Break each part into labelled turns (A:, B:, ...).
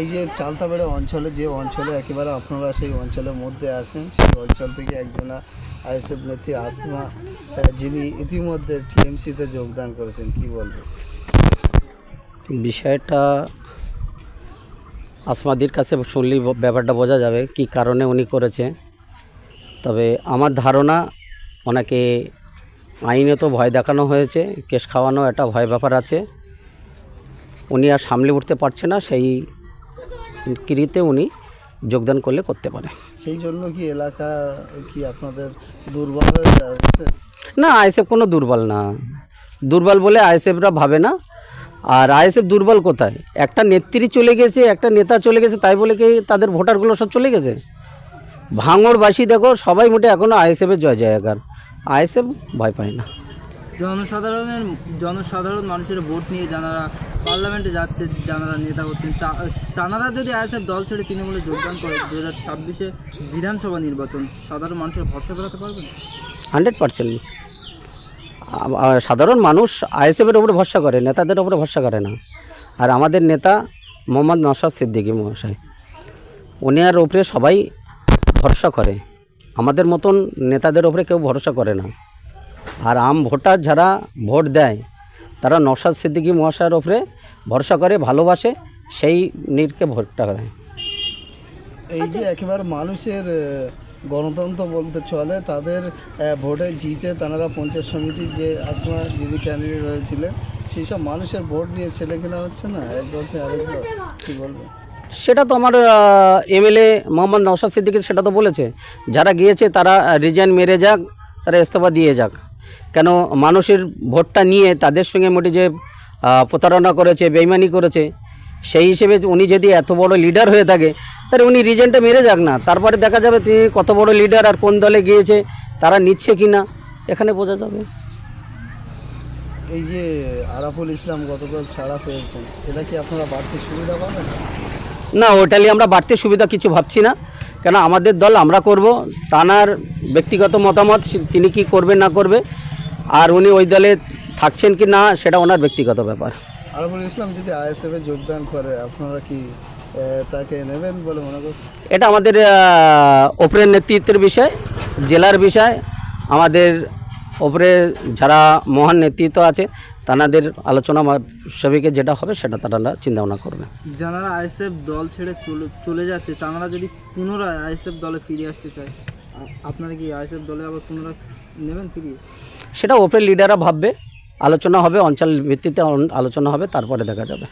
A: এই যে চালতাবেড়া অঞ্চলে যে অঞ্চলে একেবারে আপনারা সেই অঞ্চলের মধ্যে আসেন, সেই অঞ্চল থেকে একজনা আইএসএফ নেত্রী আসমা যিনি ইতিমধ্যে টিএমসিতে যোগদান করেছেন, কি বলবেন?
B: বিষয়টা আসমাদির কাছে শুনলেই ব্যাপারটা বোঝা যাবে কি কারণে উনি করেছে। তবে আমার ধারণা, ওনাকে আইনে তো ভয় দেখানো হয়েছে, কেস খাওয়ানো একটা ভয় ব্যাপার আছে। উনি আর সামলে উঠতে পারছে না, সেই কিরিতে উনি যোগদান করলে করতে পারে।
A: সেই জন্য কি এলাকা কি আপনাদের দুর্বল হয়ে যাচ্ছে?
B: না আইএসএফ কোনো দুর্বল না। দুর্বল বলে আইএসএফরা ভাবে না। আর আইএসএফ দুর্বল কোথায়? একটা নেত্রী চলে গেছে একটা নেতা চলে গেছে তাই বলে কি তাদের ভোটারগুলো সব চলে গেছে? ভাঙড়বাসী দেখো সবাই মোটে এখনও আইএসএফের জয় জয়কার আইএসএফ ভয় পায় না।
C: জনসাধারণের জনসাধারণ মানুষের ভোট নিয়ে যারা পার্লামেন্টে যাচ্ছে যারা নেতা করছেন তানারা যদি আইএসএফ দল ছেড়ে তৃণমূলে যোগদান করে দু হাজার ছাব্বিশে বিধানসভা নির্বাচন, সাধারণ মানুষের ভরসা বেরোতে পারবেন?
B: Hundred percent. সাধারণ মানুষ আইএসএফের উপরে ভরসা করে, নেতাদের উপরে ভরসা করে না। আর আমাদের নেতা মোহাম্মদ নসাদ সিদ্দিকী মহাশয়, উনি আর উপরে সবাই ভরসা করে। আমাদের মতন নেতাদের উপরে কেউ ভরসা করে না। আর আম ভোটার যারা ভোট দেয় তারা নসাদ সিদ্দিকী মহাশয়ের ওপরে ভরসা করে ভালোবাসে সেই নিরকে ভোটটা দেয়
A: এই যে একেবারে মানুষের গণতন্ত্র বলতে চলে তাদের ভোটে জিতে তারা পঞ্চায়েত সমিতির যে আসমা যিনি ক্যান্ডিডেট হয়েছিলেন সেই সব মানুষের ভোট নিয়ে ছেলে খেলা হচ্ছে না? এক থেকে আরেক কী বলবেন
B: সেটা তো আমার এমএলএ মোহাম্মদ নওশাদ সিদ্দিকি সেটা তো বলেছে। যারা গিয়েছে তারা রিজাইন মেরে যাক তারা ইস্তফা দিয়ে যাক। কেন মানুষের ভোটটা নিয়ে তাদের সঙ্গে মোটে যে প্রতারণা করেছে বেইমানি করেছে সেই হিসেবে উনি যদি এত বড় লিডার হয়ে থাকে তাহলে উনি রিজেন্টটা মেরে যাক না। তারপরে দেখা যাবে তিনি কত বড় লিডার আর কোন দলে গিয়েছে তারা নিচ্ছে কি না এখানে বোঝা যাবে।
A: এই যে আরাফুল ইসলাম গতকাল ছাড়া পেয়েছেন এটা কি আপনারা বাড়তি সুবিধা পাবেন?
B: না ওটালি আমরা বাড়তি সুবিধা কিছু ভাবছি না। কেন আমাদের দল আমরা করব তানার ব্যক্তিগত মতামত তিনি কি করবে না করবে আর উনি ওই দলে থাকছেন কি না সেটা ওনার ব্যক্তিগত ব্যাপার।
A: আরাফুল ইসলাম যদি আইএসএফে যোগদান করে আপনারা কি তাকে নেবেন বলে মনে করছেন?
B: এটা আমাদের ওপরের নেতৃত্বের বিষয় জেলার বিষয়। আমাদের ওপরে যারা মহান নেতৃত্ব আছে তানাদের আলোচনা সবাইকে যেটা হবে সেটা তারা চিন্তা ভাবনা করবে।
C: যারা আইএসএফ দল ছেড়ে চলে চলে যাচ্ছে তারা যদি পুনরায় আইএসএফ দলে ফিরে আসতে চায় আপনারা কি আইএসএফ দলে আবার পুনরায় নেবেন ফিরিয়ে?
B: সেটা ওপরের লিডাররা ভাববে আলোচনা হবে অঞ্চল ভিত্তিতে আলোচনা হবে তারপরে দেখা যাবে।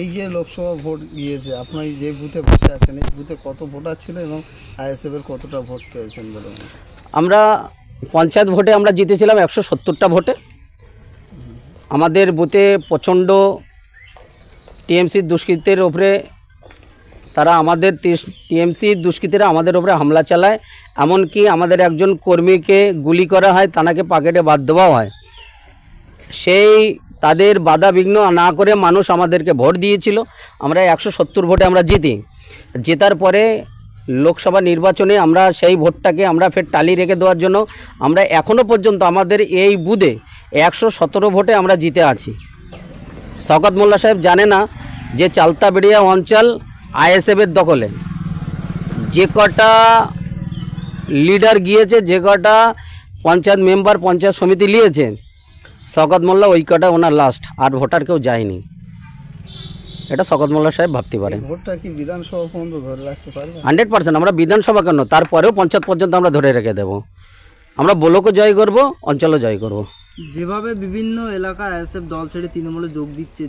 A: এই যে লোকসভা ভোট গিয়েছে আপনার যে বুথে বসে আছেন এই বুথে কত ভোটার ছিল এবং আইএসএফ এর কতটা ভোট পেয়েছেন বলে
B: আমরা পঞ্চায়েত ভোটে আমরা জিতেছিলাম একশো সত্তরটা ভোটে। আমাদের বুথে প্রচণ্ড টিএমসির দুষ্কৃতের ওপরে তারা আমাদের টিএমসির দুষ্কৃতীরা আমাদের ওপরে হামলা চালায়, এমনকি আমাদের একজন কর্মীকে গুলি করা হয়, তানাকে পাকেটে বাদ দেওয়াও হয়। সেই তাদের বাধা বিঘ্ন না করে মানুষ আমাদেরকে ভোট দিয়েছিল। আমরা একশো সত্তর ভোটে আমরা জিতি। জেতার পরে লোকসভা নির্বাচনে আমরা সেই ভোটটাকে আমরা ফের টালি রেখে দেওয়ার জন্য আমরা এখনও পর্যন্ত আমাদের এই বুধে একশো সতেরো ভোটে আমরা জিতে আছি। শওকত মোল্লা সাহেব জানে না যে চালতাবেড়িয়া অঞ্চল আইএসএফের দখলে। যে কটা লিডার গিয়েছে যে কটা পঞ্চায়েত মেম্বার পঞ্চায়েত সমিতি নিয়েছে শওকত মোল্লা ওই কটা ওনার লাস্ট আর ভোটার কেউ যায়নি। এটা শওকত মোল্লা সাহেব ভাবতে পারেন।
A: এই ভোটটা কি বিধানসভা পর্যন্ত ধরে রাখতে পারবেন
B: হান্ড্রেড পার্সেন্ট আমরা বিধানসভা কেন? তারপরেও পঞ্চায়েত পর্যন্ত আমরা ধরে রেখে দেব। আমরা ব্লকও জয় করব অঞ্চলও জয় করব।
C: যেভাবে বিভিন্ন এলাকায় আইএসএফ দল ছেড়ে তৃণমূলে যোগ দিচ্ছে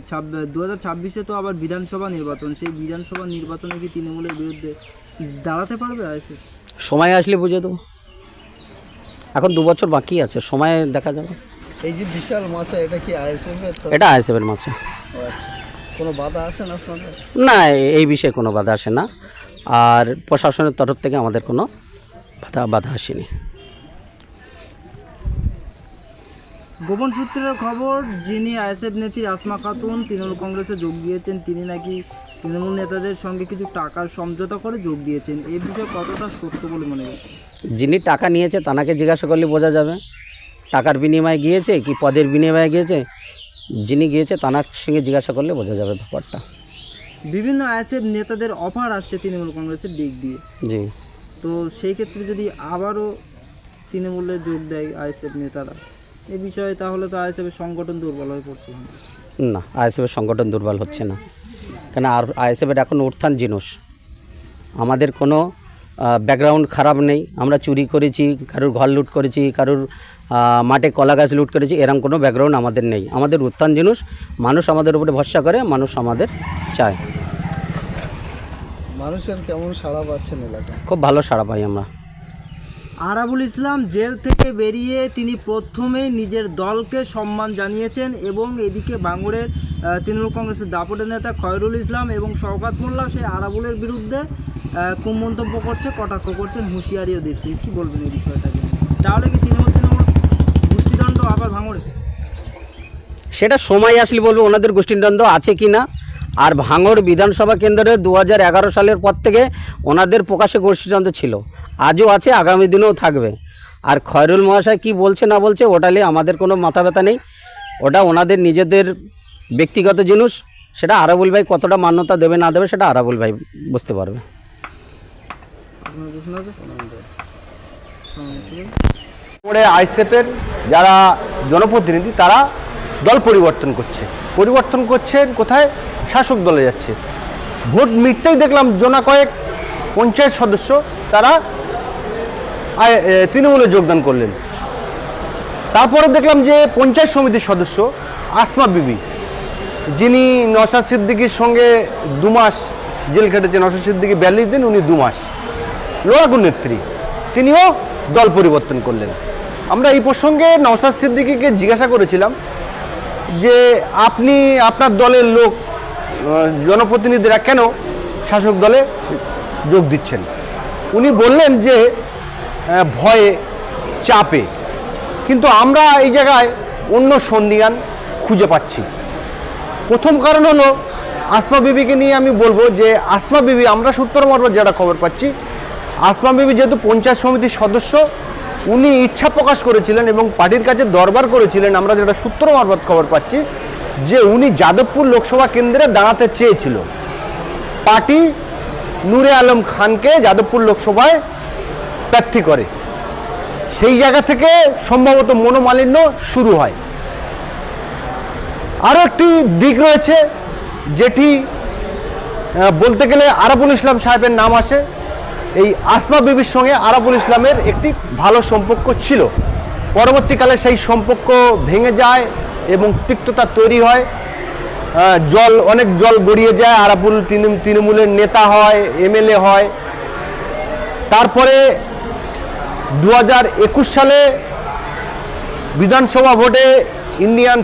C: দু হাজার ছাব্বিশে তো আবার বিধানসভা নির্বাচন সেই বিধানসভা নির্বাচনে কি তৃণমূলের বিরুদ্ধে দাঁড়াতে পারবে আইএসএফ?
B: সময় আসলে বুঝে দেবো। এখন দু বছর বাকি আছে সময় দেখা যাবে।
A: এই যে বিশাল মাছা এটা কি আইএসএফ এর
B: এটা আইএসএফের মাসে।
A: ও আচ্ছা। কোনো বাধা আসে না আপনাদের?
B: না এই বিষয়ে কোনো বাধা আসে না। আর প্রশাসনের তরফ থেকে আমাদের কোনো বাধা বাধা আসেনি।
C: গোপন সূত্রের খবর যিনি আইএসএফ নেত্রী আসমা খাতুন তৃণমূল কংগ্রেসে যোগ দিয়েছেন। তিনি নাকি তৃণমূল নেতাদের সঙ্গে কিছু টাকার সমঝোতা করে যোগ দিয়েছেন। এই বিষয়ে কতটা সত্য বলে মনে করছেন?
B: যিনি টাকা নিয়েছে তানাকে জিজ্ঞাসা করলে বোঝা যাবে। টাকার বিনিময়ে গিয়েছে কি পদের বিনিময়ে গিয়েছে? যিনি গিয়েছে তানার সঙ্গে জিজ্ঞাসা করলে বোঝা যাবে ব্যাপারটা।
C: বিভিন্ন আইএসএফ নেতাদের অফার আসছে তৃণমূল কংগ্রেসের দিক দিয়ে।
B: জি।
C: তো সেই ক্ষেত্রে যদি আবারও তৃণমূলে যোগ দেয় আইএসএফ নেতারা এ বিষয়ে তাহলে তো আইএসএফের সংগঠন দুর্বল হয়ে পড়ছে
B: না আইএসএফের সংগঠন দুর্বল হচ্ছে না। কেন আর আইএসএফের এখন উত্থান জিনিস। আমাদের কোনো ব্যাকগ্রাউন্ড খারাপ নেই। আমরা চুরি করেছি কারোর ঘর লুট করেছি কারোর মাঠে কলা গাছ লুট করেছি এরকম কোনো ব্যাকগ্রাউন্ড আমাদের নেই। আমাদের উত্থান জিনিস। মানুষ আমাদের উপরে ভরসা করে মানুষ আমাদের চায়।
A: মানুষের কেমন সাড়া পাচ্ছেন এলাকায়?
B: খুব ভালো সাড়া পাই আমরা।
C: আরাবুল ইসলাম জেল থেকে বেরিয়ে তিনি প্রথমেই নিজের দলকে সম্মান জানিয়েছেন এবং এদিকে বাঙ্গুরের আহ, তৃণমূল কংগ্রেসের দাপটের নেতা খয়রুল ইসলাম এবং শওকাত মোল্লা সেই আরাবুলের বিরুদ্ধে কুমন্তব্য করছে কটাক্ষ করছেন হুঁশিয়ারিও দিচ্ছেন। কি বলবেন এই বিষয়টা নিয়ে? তাহলে কি তৃণমূল তৃণমূল গোষ্ঠীদণ্ড আবার ভাঙড়ে
B: সেটা সময় আসলে বলব ওনাদের গোষ্ঠীদ্বন্দ্ব আছে কি না আর ভাঙড় বিধানসভা কেন্দ্রে দু সালের পর থেকে ওনাদের প্রকাশে গোষ্ঠীদ্বন্দ্ব ছিল। আজও আছে, আগামী দিনেও থাকবে। আর খয়রুল মহাশয় কি বলছে না বলছে, ওটা নিয়ে আমাদের কোনো মাথা ব্যথা নেই। ওটা ওনাদের নিজেদের ব্যক্তিগত জিনিস, সেটা আরাবুল ভাই কতটা মান্যতা দেবে না দেবে, সেটা আরাবুল ভাই বুঝতে পারবে।
D: আইসেপের যারা জনপ্রতিনিধি, তারা দল পরিবর্তন করছে। পরিবর্তন করছেন, কোথায়? শাসক দলে যাচ্ছে। ভোট মিটতেই দেখলাম, জোনা কয়েক পঞ্চায়েত সদস্য, তারা তৃণমূলে যোগদান করলেন। তারপরে দেখলাম যে পঞ্চায়েত সমিতির সদস্য, আসমা বিবি, যিনি নসাদ সিদ্দিকির সঙ্গে দু মাস জেল খেটেছেন নসাদ সিদ্দিকি বিয়াল্লিশ দিন, উনি দু মাস। নেত্রী, তিনিও দল পরিবর্তন করলেন। আমরা এই প্রসঙ্গে নওসাদ সিদ্দিকিকে জিজ্ঞাসা করেছিলাম যে আপনি আপনার দলের লোক জনপ্রতিনিধিরা কেন শাসক দলে যোগ দিচ্ছেন? উনি বললেন যে ভয়ে, চাপে। কিন্তু আমরা এই জায়গায় অন্য সন্ধিগান খুঁজে পাচ্ছি। প্রথম কারণ হলো, আসমা বিবিকে নিয়ে আমি বলব যে, আসমা বিবি, আমরা সূত্র মারফত যেটা খবর পাচ্ছি, আসমা বিবি যেহেতু পঞ্চায়েত সমিতির সদস্য উনি ইচ্ছা প্রকাশ করেছিলেন এবং পার্টির কাছে দরবার করেছিলেন, আমরা যেটা সূত্র মারফত খবর পাচ্ছি, যে উনি যাদবপুর লোকসভা কেন্দ্রে দাঁড়াতে চেয়েছিল। পার্টি নূরে আলম খানকে যাদবপুর লোকসভায় প্রার্থী করে। সেই জায়গা থেকে সম্ভবত মনোমালিন্য শুরু হয়। আরও একটি দিক রয়েছে, যেটি বলতে গেলে আরাবুল ইসলাম সাহেবের নাম আসে। এই আসমা বিবির সঙ্গে আরাবুল ইসলামের একটি ভালো সম্পর্ক ছিল। পরবর্তীকালে সেই সম্পর্ক ভেঙে যায় এবং তিক্ততা তৈরি হয়। জল, অনেক জল গড়িয়ে যায়। আরাবুল তৃণ- তৃণমূলের নেতা হয়, এমএলএ হয়। তারপরে দু হাজার একুশ সালে বিধানসভা ভোটে ইন্ডিয়ান